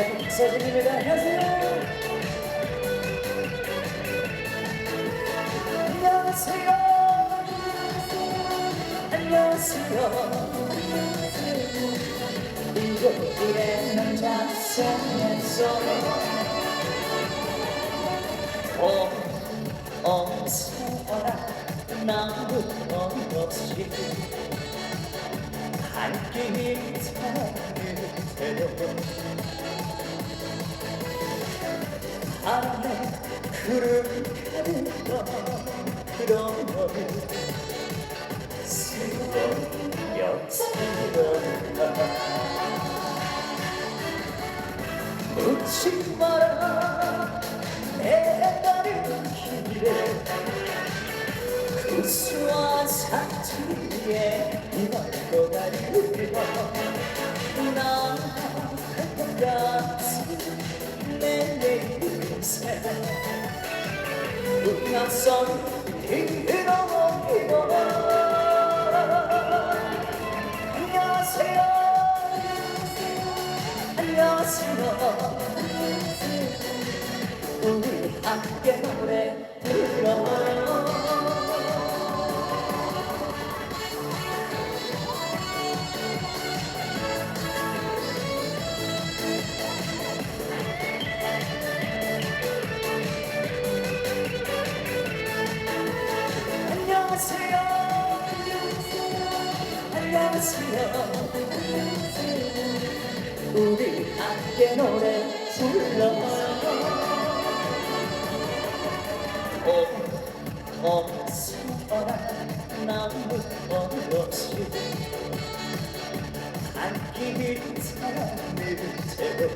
안녕하세요 박서진입니다 안녕하세요 안녕하세요 안녕하세요 일요일에 남자 생에서 어, 어서라 나부터 없이 한끼 타는데도 바 람에 구름 가득던 그런 너를 세월 여친이던가 묻지 마라 내 다른 길에 구수한 사투리에 이말고 가리려 나할것 같은 내 내일새 음악성 들어오기로 안녕하세요. 안녕하세요. 우리 함께 한끼 사람을 채워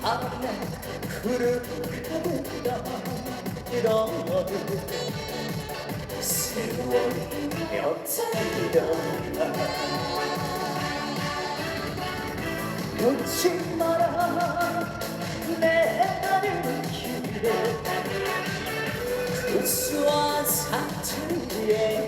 밤에 구름 이런 너를 세월이 몇 놓지 마라 내 다른 길에 구수한 사투리에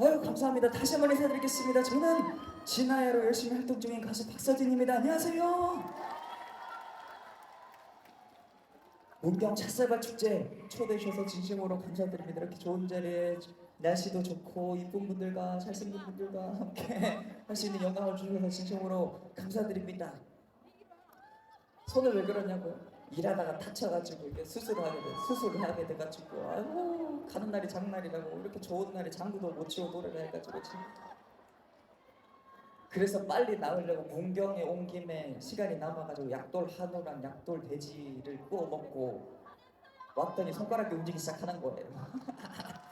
아유 감사합니다. 다시 한번 인사드리겠습니다. 저는 진아야로 열심히 활동 중인 가수 박서진입니다. 안녕하세요. 문경 찻쌀밭 축제 초대해 주셔서 진심으로 감사드립니다. 이렇게 좋은 자리에 날씨도 좋고 이쁜 분들과 잘생긴 분들과 함께 할 수 있는 영광을 주셔서 진심으로 감사드립니다. 손을 왜 그러냐고요? 일하다가 다쳐가지고 이렇게 수술을 하게 돼 수술을 하게 돼가지고 아이고 가는 날이 장날이라고 이렇게 좋은 날에 장구도 못 치고 노래를 해가지고 지금 그래서 빨리 나으려고 문경에 온 김에 시간이 남아가지고 약돌 한우랑 약돌 돼지를 구워 먹고 왔더니 손가락이 움직이기 시작하는 거예요.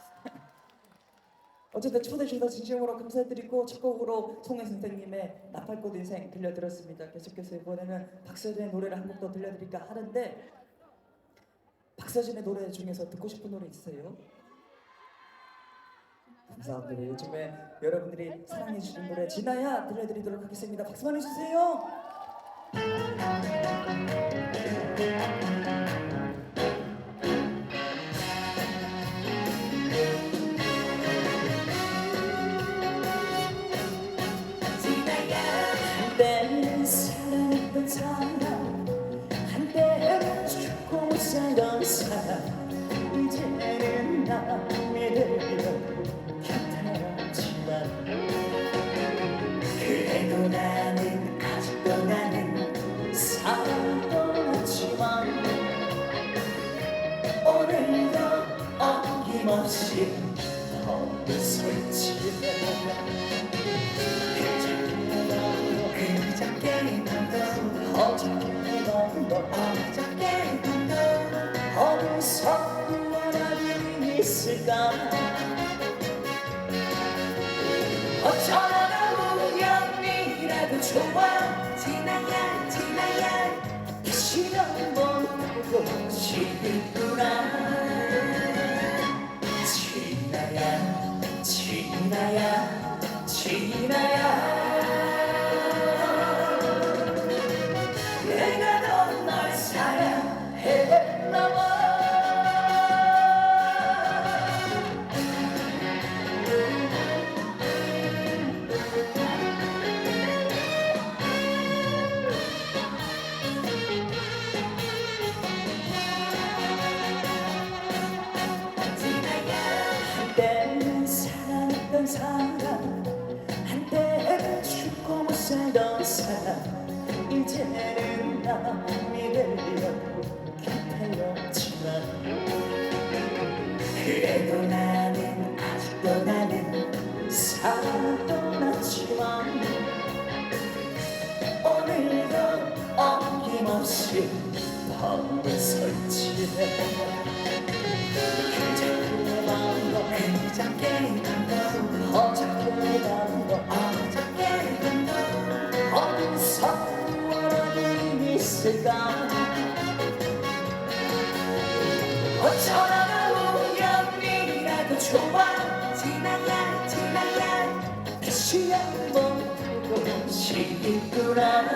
어쨌든 초대해 주셔서 진심으로 감사드리고 첫 곡으로 송혜 선생님의 나팔꽃 인생 들려드렸습니다. 계속해서 이번에는 박서진의 노래를 한 곡 더 들려드릴까 하는데 박서진의 노래 중에서 듣고 싶은 노래 있으세요? 감사합니다. 요즘에 여러분들이 사랑해 주시는 노래 진아야 들려드리도록 하겠습니다. 박수만 해주세요. 한때는 죽고 살던 사람 이제는 남이 사람 한때는 죽고 못 살던 사람 이제는 남이 되려 기다렸지만 그래도 나는 아직도 나는 사랑을 떠났지만 오늘도 어김없이 밤을 설치해 싶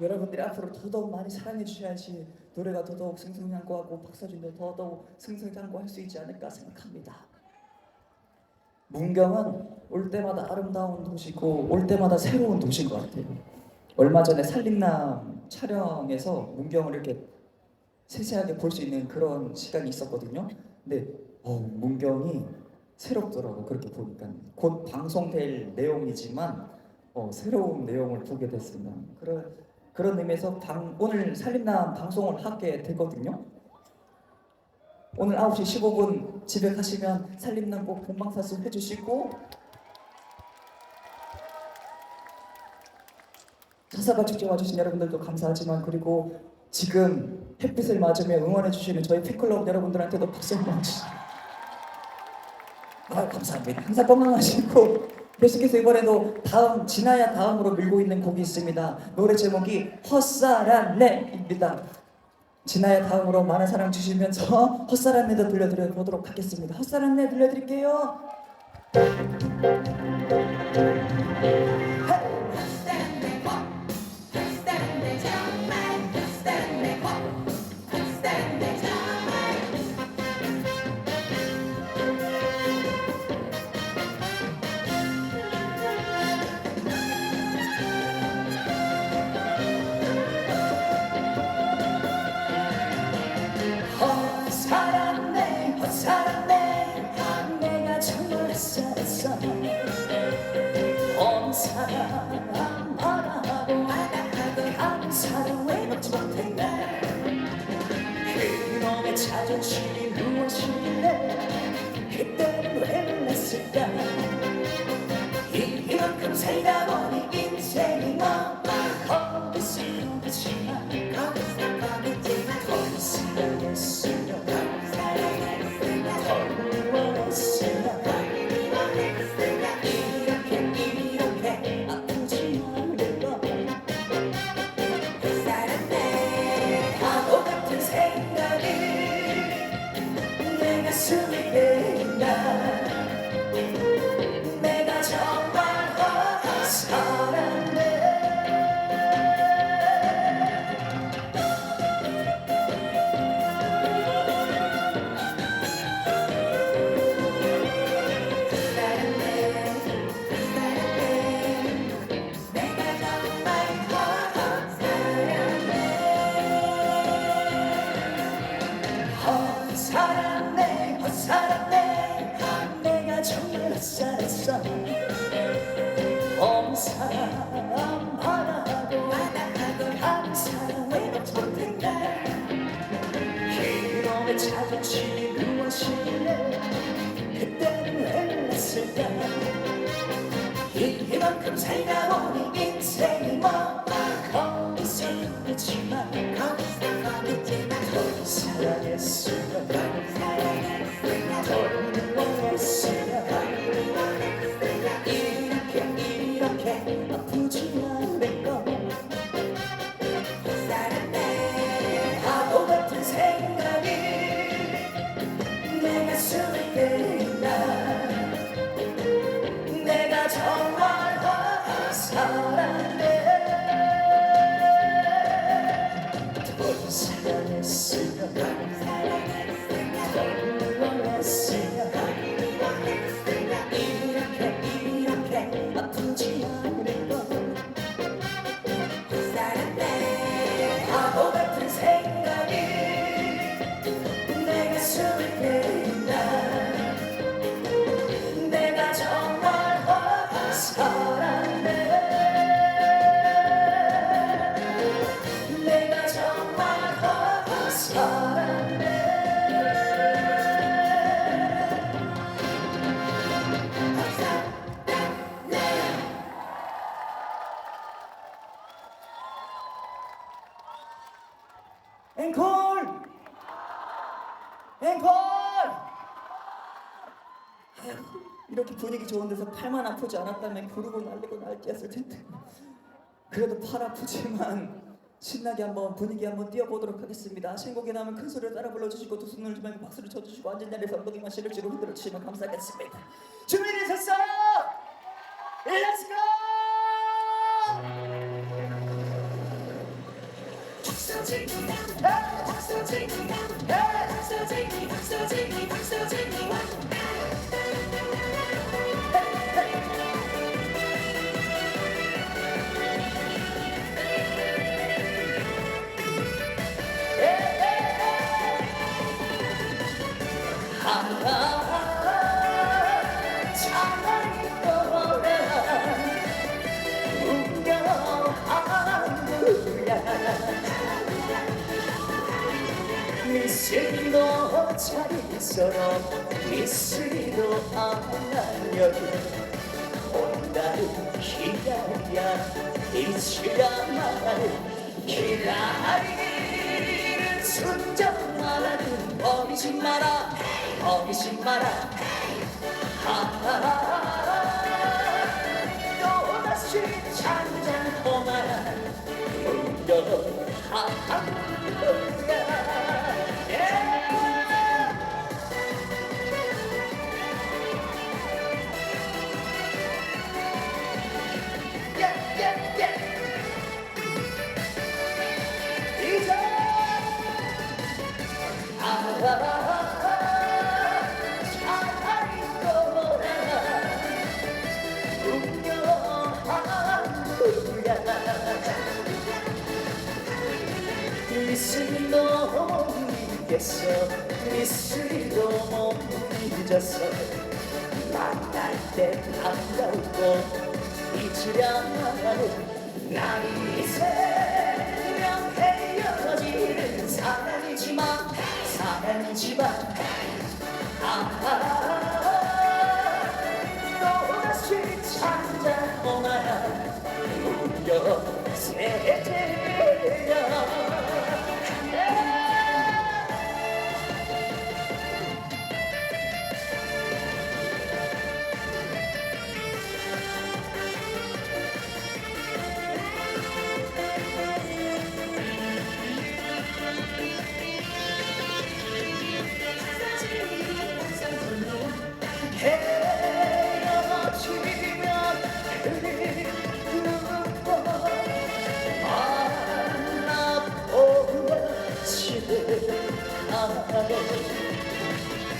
여러분들이 앞으로 더더욱 많이 사랑해 주셔야지 노래가 더더욱 승승장구하고 박서준도 더더욱 승승장구할 수 있지 않을까 생각합니다. 문경은 올 때마다 아름다운 도시고 올 때마다 새로운 도시인 것 같아요. 얼마 전에 산림남 촬영에서 문경을 이렇게 세세하게 볼 수 있는 그런 시간이 있었거든요. 근데 어, 문경이 새롭더라고 그렇게 보니까 곧 방송될 내용이지만 어, 새로운 내용을 보게 됐습니다. 그런 그런 의미에서 방, 오늘 살림남 방송을 하게 되거든요. 오늘 9시 15분 집에 가시면 살림남 꼭 본방사수 해주시고 자사바 축제 와주신 여러분들도 감사하지만 그리고 지금 햇빛을 맞으며 응원해주시는 저희 팬클럽 여러분들한테도 박수 한번 주시죠. 아, 감사합니다. 항상 건강하시고 계속해서 이번에도 다음 지나야 다음으로 밀고 있는 곡이 있습니다. 노래 제목이 헛사랑네입니다. 지나야 다음으로 많은 사랑 주시면서 헛사랑네도 들려드려 보도록 하겠습니다. 헛사랑네 들려드릴게요. 사랑해. 내가 정말 잘했어. 온 사람 하나하고 항상 외롭지 못한 날 기로에 자존심이 무엇이래 그때는 흘렀을까? 이만큼 살다보니 인생이 뭐? 거기서 끝이지만 거기서 끝이지만 더 이상의 수가 이 팔만 아프지 않았다면 구르고 날리고 날뛰었을 텐데. 그래도 팔 아프지만 신나게 한번 분위기 한번 띄워보도록 하겠습니다. 신곡이 나오면 큰 소리로 따라 불러주시고 두 손을 주면 박수를 쳐주시고 앉은 자리에서 엉덩이만 실을지로 흔들어 주시면 감사하겠습니다. 준비되셨어요? 렛츠고! 차라리 미스리도 자리서러 미스리도 안하려 온다는 기다려. 잊으야만 기다리는 순정하라는 버리지 마라. 버리지 마라. 또다시 찬장하마라. 운전 할렐루 잊었어 만날 때 반가우고 잊으려는 나이 새면 헤어지는 사랑이지만 사랑이지만 아 또다시 찾아오나 우려 세대야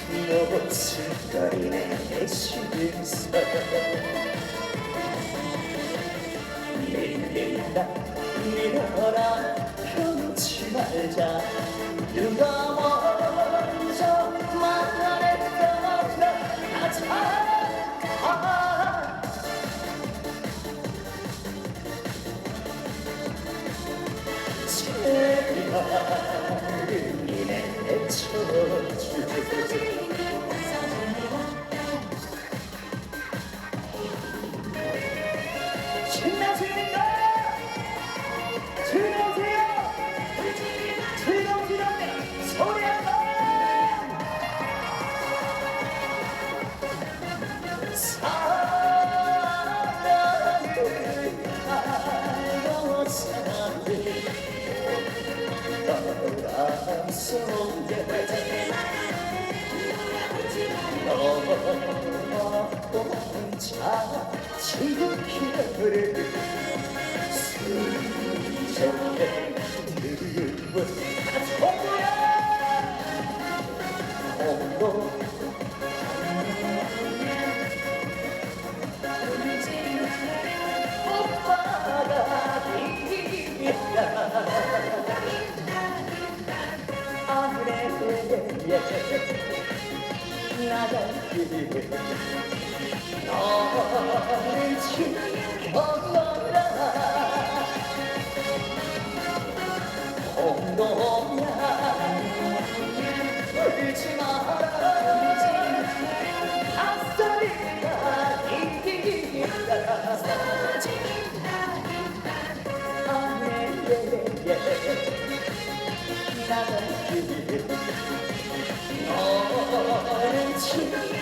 너무 슬거리네 내 신사 밀린다 밀어라 편치 말자. 누가 먼저 말했던 나자 제가 이내 신나십 너를 지켜보라 홍도야 울지 앞소리가 이긴다 너를 지켜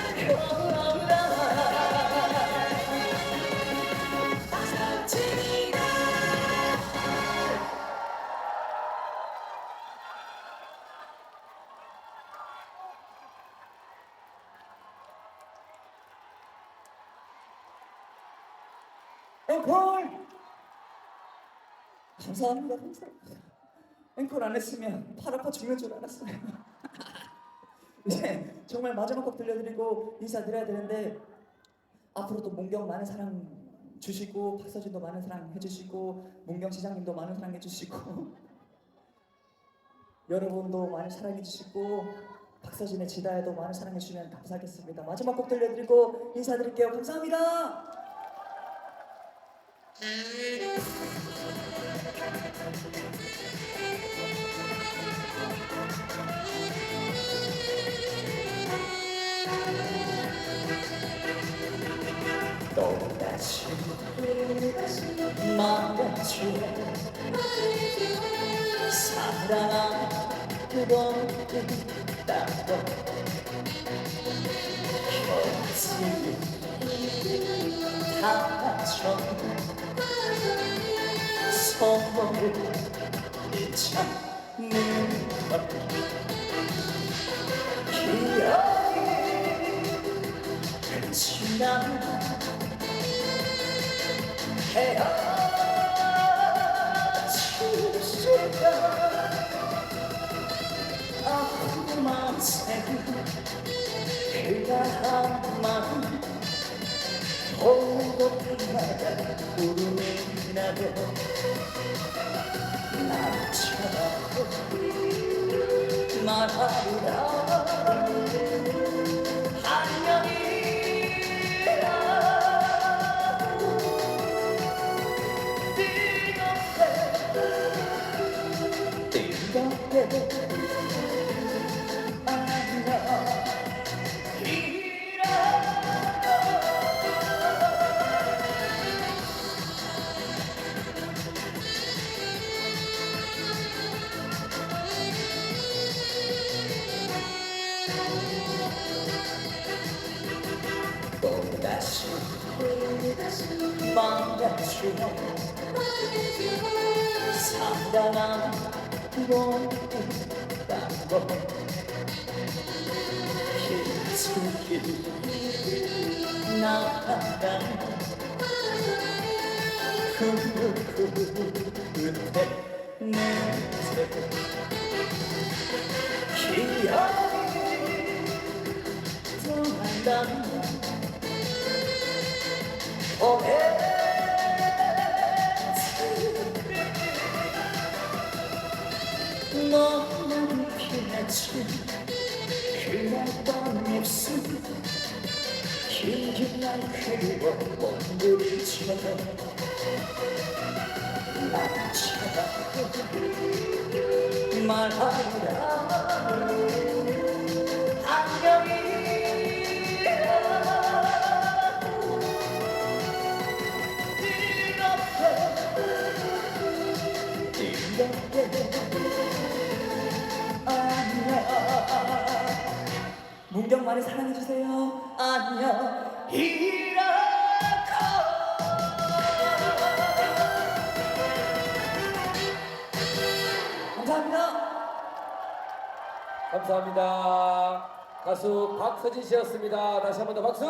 감사합니다. 앵콜 안 했으면 팔 아파 죽는 줄 알았어요. 이제 정말 마지막 곡 들려드리고 인사드려야 되는데 앞으로도 문경 많은 사랑 주시고 박서진도 많은 사랑 해주시고 문경 시장님도 많은 사랑 해주시고 여러분도 많이 사랑해 주시고 박서진의 지다에도 많은 사랑해 주시면 감사하겠습니다. 마지막 곡 들려드리고 인사드릴게요. 감사합니다. 또다시 말해줘 사랑하고 있다고 곁을 다쳐 서로를 찾는 것 기억이 지나 헤어질 수가 아픈 마음새 그가 한 마음 보고파다 구 날 쳐다보고 말하리라. 안녕이 나간 그 끝에 내새 기억이 떠난다 그리워 울지마 맞지마 말하라 안녕이라고 뜨겁게 뜨겁게 안녕 문경만을 사랑해주세요 안녕 감사합니다. 가수 박서진 씨였습니다. 다시 한 번 더 박수!